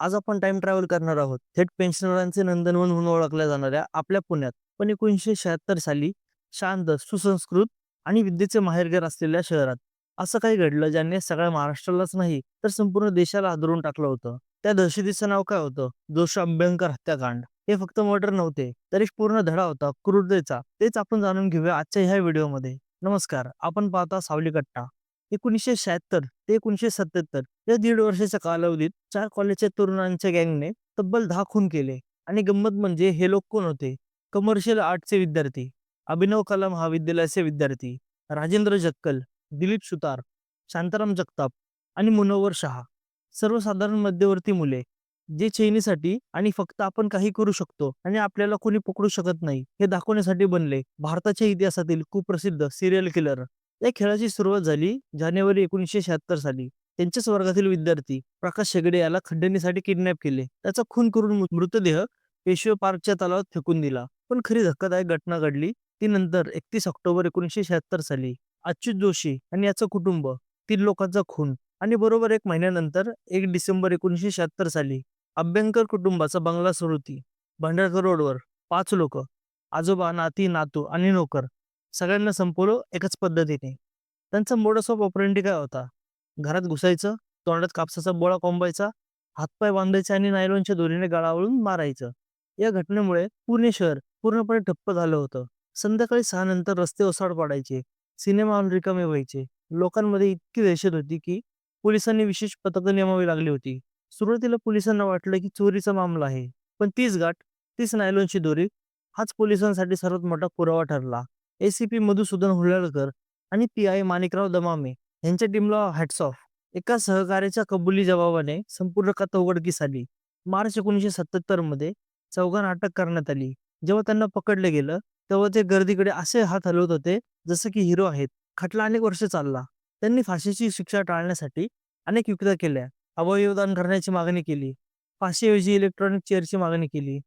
आज आपण time travel करणार आहोत. थेट पेन्शनरांचे नंदनवन म्हणून ओळखल्या जाणाऱ्या आपल्या पुण्यात. पण एकोणीसशे शहात्तर साली शांत सुसंस्कृत आणि विद्येचे माहेरघर असलेल्या शहरात असं काही घडलं ज्याने सगळ्या महाराष्ट्रालाच नाही तर संपूर्ण देशाला हादरून टाकलं होतं. त्या दहशतीचं नाव काय होतं? जोश अभ्यंकर हत्याकांड. हे फक्त मर्डर नव्हते तर एक पूर्ण धडा होता क्रूरतेचा. तेच आपण जाणून घेऊया आजच्या ह्या व्हिडिओमध्ये नमस्कार आपण पाहता सावली कट्टा एकोणीसशे शहात्तर ते एकोणीसशे सत्याहत्तर या दीड वर्षाच्या कालावधीत चार कॉलेजच्या तरुणांच्या गँगने तब्बल दहा खून केले आणि गंमत म्हणजे हे लोक कोण होते? कमर्शियल आर्टचे विद्यार्थी अभिनव कला महाविद्यालयाचे विद्यार्थी राजेंद्र जक्कल दिलीप सुतार शांताराम जगताप आणि मुनोवर शहा. सर्वसाधारण मध्यवर्ती मुले जे चैनीसाठी आणि फक्त आपण काही करू शकतो आणि आपल्याला कोणी पकडू शकत नाही हे दाखवण्यासाठी बनले भारताच्या इतिहासातील कुप्रसिद्ध सिरियल किलर या खेळाची सुरुवात झाली जानेवारी एकोणीसशे शहात्तर साली. त्यांच्याच वर्गातील विद्यार्थी प्रकाश शेगडे याला खंडणीसाठी किडनॅप केले. त्याचा खून करून मृतदेह पेशवे पार्कच्या तलावात फेकून दिला. पण खरी धक्कादायक घटना घडली ती नंतर एकतीस ऑक्टोबर एकोणीसशे शहात्तर साली. अच्युत जोशी आणि याचं कुटुंब तीन लोकांचा खून आणि बरोबर एक महिन्यानंतर एक डिसेंबर एकोणीसशे शहात्तर साली अभ्यंकर कुटुंबाचा बंगला सुरुती भांडारकर रोडवर पाच लोक आजोबा नाती नातू आणि नोकर सगळ्यांना संपवलं एकच पद्धतीने. त्यांचा मोडस ऑफ ऑपरेंटी काय होता? घरात घुसायचं तोंडात कापसाचा बोळा कोंबायचा हातपाय बांधायचे आणि नायलॉनच्या दोरीने गळावळून मारायचं. या घटनेमुळे पुणे शहर पूर्णपणे ठप्प झालं होतं. संध्याकाळी सहा नंतर रस्ते ओसाड पडायचे सिनेमा हॉल रिकामे व्हायचे. लोकांमध्ये इतकी दहशत होती की पोलिसांनी विशेष पथकं नेमावी लागली होती. सुरुवातीला पोलिसांना वाटलं की चोरीचा मामला आहे पण तीच गाठ तीच नायलॉनची दोरी हाच पोलिसांसाठी सर्वात मोठा पुरावा ठरला. एसीपी मधुसूदन हुलाळकर आणि पी आय माणिकराव दमामे यांच्या टीमला हॅट्स ऑफ एका सहकार्याच्या कबुली जबाबाने संपूर्ण कथा उघडकीस आली. मार्च एकोणीसशे सत्याहत्तरमध्ये चौघांना अटक करण्यात आली. जेव्हा त्यांना पकडलं गेलं तेव्हा ते गर्दीकडे असे हात हलवत होते जसं की हिरो आहेत. खटला अनेक वर्ष चालला. त्यांनी फाशीची शिक्षा टाळण्यासाठी अनेक युक्त्या केल्या. अवयवदान करण्याची मागणी केली. फाशीऐवजी इलेक्ट्रॉनिक चेअरची मागणी केली.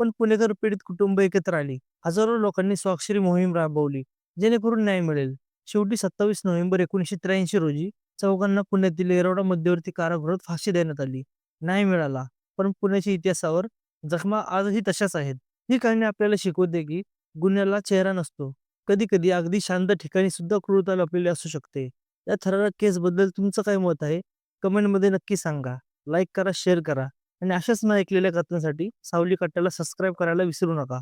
पण पुणेकर पीडित कुटुंब एकत्र आली. हजारो लोकांनी स्वाक्षरी मोहीम राबवली जेणेकरून न्याय मिळेल. शेवटी सत्तावीस नोव्हेंबर एकोणीसशे त्र्याऐंशी रोजी चौघांना पुण्यातील येरवडा मध्यवर्ती कारागृहात फाशी देण्यात आली. न्याय मिळाला पण पुण्याच्या इतिहासावर जखमा आजही तशाच आहेत. ही कहाणी आपल्याला शिकवते की गुन्ह्याला चेहरा नसतो. कधी कधी अगदी शांत ठिकाणी सुद्धा क्रूरता लपलेली असू शकते. या थरारक केस बद्दल तुमचं काय मत आहे? कमेंटमध्ये नक्की सांगा. लाईक करा शेअर करा. आणि अशाच न ऐकलेल्या कथांसाठी सावली कट्ट्याला सबस्क्राईब करायला विसरू नका.